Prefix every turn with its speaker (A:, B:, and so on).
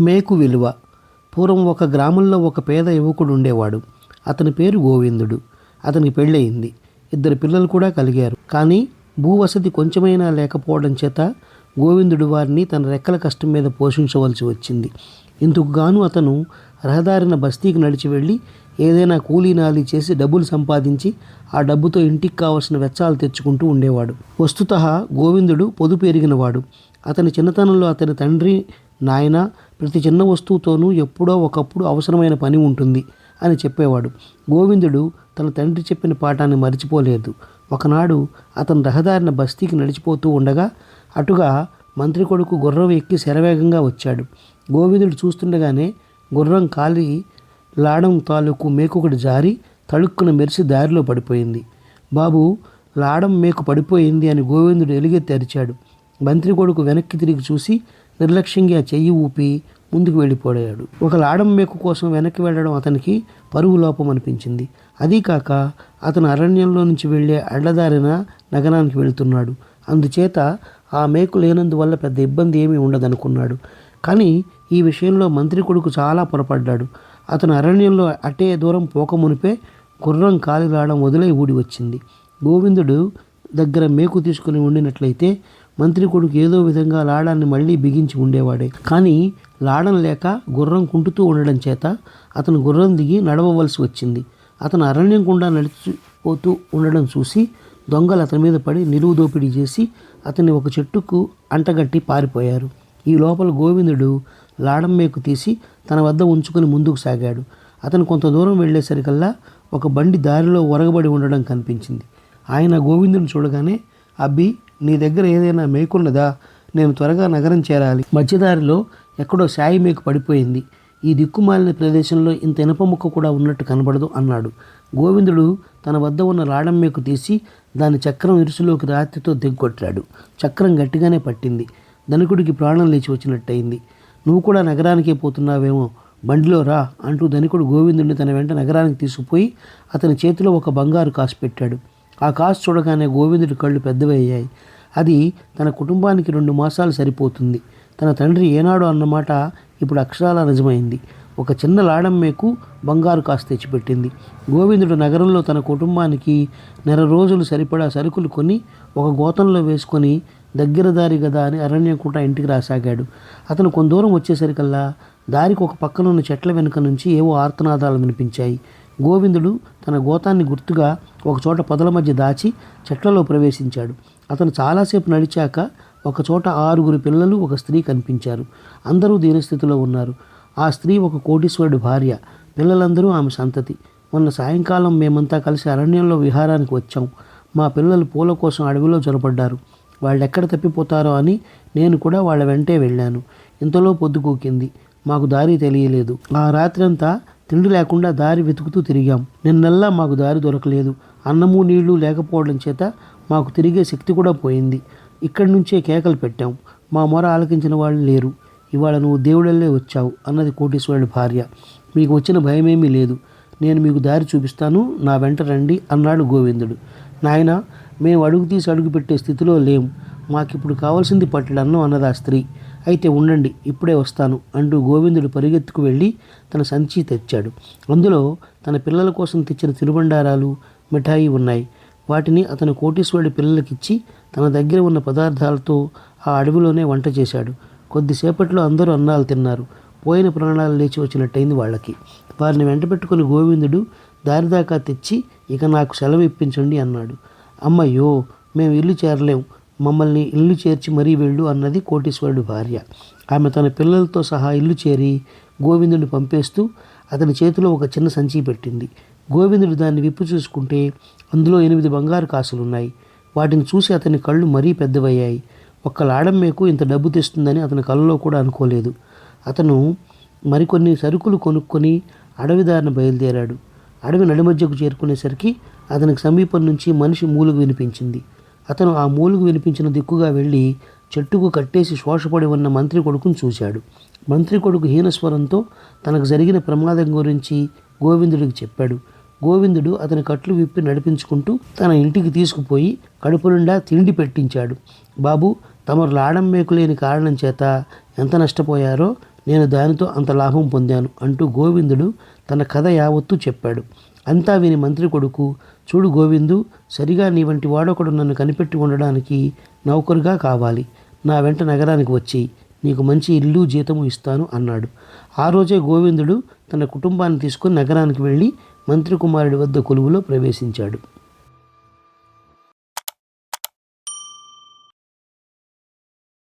A: మేకు విలువ. పూర్వం ఒక గ్రామంలో ఒక పేద యువకుడు ఉండేవాడు. అతని పేరు గోవిందుడు. అతనికి పెళ్ళయింది. ఇద్దరు పిల్లలు కూడా కలిగారు. కానీ భూవసతి కొంచెమైనా లేకపోవడం చేత గోవిందుడు వారిని తన రెక్కల కష్టం మీద పోషించవలసి వచ్చింది. ఇందుకు గాను అతను రహదారిన బస్తీకి నడిచి వెళ్ళి ఏదైనా కూలీనాలి చేసి డబ్బులు సంపాదించి ఆ డబ్బుతో ఇంటికి కావలసిన వెచ్చాలు తెచ్చుకుంటూ ఉండేవాడు. వస్తుత గోవిందుడు పొదుపు ఎరిగినవాడు. అతని చిన్నతనంలో అతని తండ్రి నాయన ప్రతి చిన్న వస్తువుతోనూ ఎప్పుడో ఒకప్పుడు అవసరమైన పని ఉంటుంది అని చెప్పేవాడు. గోవిందుడు తన తండ్రి చెప్పిన పాఠాన్ని మరిచిపోలేదు. ఒకనాడు అతను రహదారిన బస్తీకి నడిచిపోతూ ఉండగా అటుగా మంత్రి కొడుకు గుర్రం ఎక్కి శరవేగంగా వచ్చాడు. గోవిందుడు చూస్తుండగానే గుర్రం కాలి లాడం తాలూకు మేకొకటి జారి తళుక్కున మెరిసి దారిలో పడిపోయింది. బాబు లాడం మేకు పడిపోయింది అని గోవిందుడు ఎలుగెత్తి అరిచాడు. మంత్రి కొడుకు వెనక్కి తిరిగి చూసి నిర్లక్ష్యంగా చెయ్యి ఊపి ముందుకు వెళ్ళిపోయాడు. ఒక లాడం మేకు కోసం వెనక్కి వెళ్ళడం అతనికి పరువు లోపం అనిపించింది. అదీ కాక అతను అరణ్యంలో నుంచి వెళ్ళే అడ్లదారిన నగరానికి వెళుతున్నాడు. అందుచేత ఆ మేకు లేనందువల్ల పెద్ద ఇబ్బంది ఏమీ ఉండదనుకున్నాడు. కానీ ఈ విషయంలో మంత్రి కొడుకు చాలా పొరపడ్డాడు. అతను అరణ్యంలో అటే దూరం పోకమునిపే గుర్రం కాలిలాడం వదిలే ఊడి వచ్చింది. గోవిందుడు దగ్గర మేకు తీసుకుని ఉండినట్లయితే మంత్రి కొడుకు ఏదో విధంగా లాడాన్ని మళ్ళీ బిగించి ఉండేవాడే. కానీ లాడం లేక గుర్రం కుంటుతూ ఉండడం చేత అతను గుర్రం దిగి నడవవలసి వచ్చింది. అతను అరణ్యం గుండా నడిచిపోతూ ఉండడం చూసి దొంగలు అతని మీద పడి నిలువు దోపిడీ చేసి అతన్ని ఒక చెట్టుకు అంటగట్టి పారిపోయారు. ఈ లోపల గోవిందుడు లాడం మేకు తీసి తన వద్ద ఉంచుకొని ముందుకు సాగాడు. అతను కొంత దూరం వెళ్ళేసరికల్లా ఒక బండి దారిలో ఒరగబడి ఉండడం కనిపించింది. ఆయన గోవిందుని చూడగానే అబ్బి నీ దగ్గర ఏదైనా మేకున్నదా? నేను త్వరగా నగరం చేరాలి. మధ్యదారిలో ఎక్కడో సాయి మేకు పడిపోయింది. ఈ దిక్కుమాలిన ప్రదేశంలో ఇంత ఇనప ముక్క కూడా ఉన్నట్టు కనబడదు అన్నాడు. గోవిందుడు తన వద్ద ఉన్న రాడం మేకు తీసి దాని చక్రం ఇరుసులోకి రాత్రితో దిగ్గొట్టాడు. చక్రం గట్టిగానే పట్టింది. ధనికుడికి ప్రాణం లేచి వచ్చినట్టయింది. నువ్వు కూడా నగరానికే పోతున్నావేమో? బండిలో రా అంటూ ధనికుడు గోవిందుడిని తన వెంట నగరానికి తీసుకుపోయి అతని చేతిలో ఒక బంగారు కాసు పెట్టాడు. ఆ కాసు చూడగానే గోవిందుడి కళ్ళు పెద్దవయ్యాయి అది తన కుటుంబానికి రెండు మాసాలు సరిపోతుంది. తన తండ్రి ఏనాడు అన్నమాట ఇప్పుడు అక్షరాల నిజమైంది. ఒక చిన్న లాడమ్మేకు బంగారు కాసు తెచ్చిపెట్టింది. గోవిందుడు నగరంలో తన కుటుంబానికి నెల రోజులు సరిపడా సరుకులు కొని ఒక గోతంలో వేసుకొని దగ్గర దారి కదా అని అరణ్యకుంట ఇంటికి రాసాగాడు. అతను కొంత దూరం వచ్చేసరికల్లా దారికి ఒక పక్కనున్న చెట్ల వెనుక నుంచి ఏవో ఆర్తనాదాలు వినిపించాయి. గోవిందుడు తన గోతాన్ని గుర్తుగా ఒకచోట పొదల మధ్య దాచి చెట్లలో ప్రవేశించాడు. అతను చాలాసేపు నడిచాక ఒక చోట ఆరుగురు పిల్లలు ఒక స్త్రీ కనిపించారు. అందరూ దీనస్థితిలో ఉన్నారు. ఆ స్త్రీ ఒక కోటీశ్వరుడి భార్య. పిల్లలందరూ ఆమె సంతతి. మొన్న సాయంకాలం మేమంతా కలిసి అరణ్యంలో విహారానికి వచ్చాం. మా పిల్లలు పూల కోసం అడవిలో చొరబడ్డారు వాళ్ళు ఎక్కడ తప్పిపోతారో అని నేను కూడా వాళ్ళ వెంటే వెళ్ళాను. ఇంతలో పొద్దుకూకింది మాకు దారి తెలియలేదు. ఆ రాత్రంతా తిండి లేకుండా దారి వెతుకుతూ తిరిగాం. నిన్నల్లా మాకు దారి దొరకలేదు. అన్నము నీళ్ళు లేకపోవడం చేత మాకు తిరిగే శక్తి కూడా పోయింది. ఇక్కడి నుంచే కేకలు పెట్టాం. మా మొర ఆలకించిన వాళ్ళు లేరు. ఇవాళ నువ్వు దేవుడల్లే వచ్చావు అన్నది కోటీశ్వరుడి భార్య. మీకు వచ్చిన భయమేమీ లేదు. నేను మీకు దారి చూపిస్తాను. నా వెంట రండి అన్నాడు గోవిందుడు. నాయన మేము అడుగు తీసి అడుగు పెట్టే స్థితిలో లేం. మాకిప్పుడు కావాల్సింది పట్టడన్నం అన్నది ఆ స్త్రీ. అయితే ఉండండి ఇప్పుడే వస్తాను అంటూ గోవిందుడు పరిగెత్తుకు వెళ్ళి తన సంచి తెచ్చాడు. అందులో తన పిల్లల కోసం తెచ్చిన తిరుబండారాలు మిఠాయి ఉన్నాయి. వాటిని అతను కోటీశ్వరుడి పిల్లలకిచ్చి తన దగ్గర ఉన్న పదార్థాలతో ఆ అడవిలోనే వంట చేశాడు. కొద్దిసేపట్లో అందరూ అన్నాలు తిన్నారు. పోయిన ప్రాణాలు లేచి వచ్చినట్టయింది వాళ్ళకి. వారిని వెంట పెట్టుకుని గోవిందుడు దారిదాకా తెచ్చి ఇక నాకు సెలవు ఇప్పించండి అన్నాడు. అమ్మయ్యో మేము ఇల్లు చేరలేం. మమ్మల్ని ఇల్లు చేర్చి మరీ వెళ్ళు అన్నది కోటీశ్వరుడు భార్య. ఆమె తన పిల్లలతో సహా ఇల్లు చేరి గోవిందుడిని పంపేస్తూ అతని చేతిలో ఒక చిన్న సంచి పెట్టింది. గోవిందుడు దాన్ని విప్పు చూసుకుంటే అందులో ఎనిమిది బంగారు కాసులున్నాయి. వాటిని చూసి అతని కళ్ళు మరీ పెద్దవయ్యాయి. ఒక్క లాడమ్మేకు ఇంత డబ్బు తెస్తుందని అతని కళ్ళలో కూడా అనుకోలేదు. అతను మరికొన్ని సరుకులు కొనుక్కొని అడవిదారిన బయలుదేరాడు. అడవి నడిమధ్యకు చేరుకునేసరికి అతనికి సమీపం నుంచి మనిషి మూలుగు వినిపించింది. అతను ఆ మూలుగు వినిపించిన దిక్కుగా వెళ్ళి చెట్టుకు కట్టేసి శోషపడి ఉన్న మంత్రి కొడుకును చూశాడు. మంత్రి కొడుకు హీనస్వరంతో తనకు జరిగిన ప్రమాదం గురించి గోవిందుడికి చెప్పాడు. గోవిందుడు అతని కట్లు విప్పి నడిపించుకుంటూ తన ఇంటికి తీసుకుపోయి కడుపు నిండా తిండి పెట్టించాడు. బాబు తమరు లాడంబేకు లేని కారణం చేత ఎంత నష్టపోయారో నేను దానితో అంత లాభం పొందాను అంటూ గోవిందుడు తన కథ యావత్తూ చెప్పాడు. అంతా విని మంత్రి కొడుకు చూడు గోవిందు సరిగా నీ వంటి వాడొకడు నన్ను కనిపెట్టి ఉండడానికి నౌకరుగా కావాలి. నా వెంట నగరానికి వచ్చి నీకు మంచి ఇల్లు జీతము ఇస్తాను అన్నాడు. ఆ రోజే గోవిందుడు తన కుటుంబాన్ని తీసుకుని నగరానికి వెళ్ళి మంత్రి కుమారుడి వద్ద కొలువులో ప్రవేశించాడు.